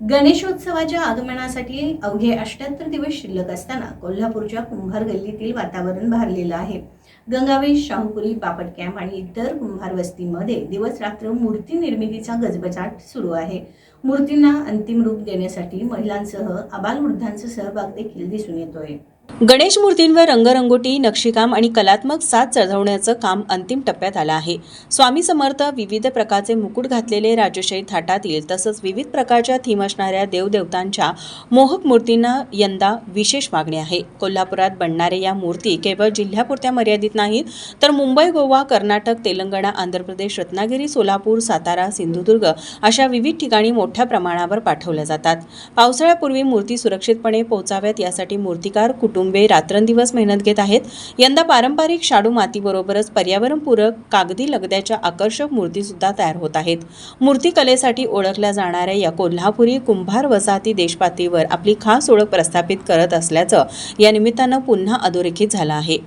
गणेशोत्सवाच्या आगमनासाठी अवघे अष्ट्याहत्तर दिवस शिल्लक असताना कोल्हापूरच्या कुंभार गल्लीतील वातावरण भारलेलं आहे. गंगावेश शाहूपुरी बापट कॅम्प आणि इतर कुंभार वस्तीमध्ये दिवस रात्र मूर्ती निर्मितीचा गजबजाट सुरू आहे. मूर्तींना अंतिम रूप देण्यासाठी महिलांसह आबालवृद्धांचा सहभाग देखील दिसून येतोय. गणेश मूर्तींवर रंगरंगोटी नक्षीकाम आणि कलात्मक साथ चढवण्याचं काम अंतिम टप्प्यात आलं आहे. स्वामी समर्थ विविध प्रकारचे मुकुट घातलेले राजशाही थाटातील तसंच विविध प्रकारच्या थीम असणाऱ्या देवदेवतांच्या मोहक मूर्तींना यंदा विशेष मागणी आहे. कोल्हापुरात बनणारे या मूर्ती केवळ जिल्ह्यापुरत्या मर्यादित नाहीत तर मुंबई गोवा कर्नाटक तेलंगणा आंध्र प्रदेश रत्नागिरी सोलापूर सातारा सिंधुदुर्ग अशा विविध ठिकाणी मोठ्या प्रमाणावर पाठवल्या जातात. पावसाळ्यापूर्वी मूर्ती सुरक्षितपणे पोहोचाव्यात यासाठी मूर्तिकार कुटुंबे रात्रंदिवस मेहनत घेत आहेत. यंदा पारंपरिक शाडू मातीबरोबरच पर्यावरणपूरक कागदी लगद्याच्या आकर्षक मूर्तीसुद्धा तयार होत आहेत. मूर्तिकलेसाठी ओळखल्या जाणाऱ्या या कोल्हापुरी कुंभार वसाहती देशपातळीवर आपली खास ओळख प्रस्थापित करत असल्याचं या निमित्तानं पुन्हा अधोरेखित झालं आहे.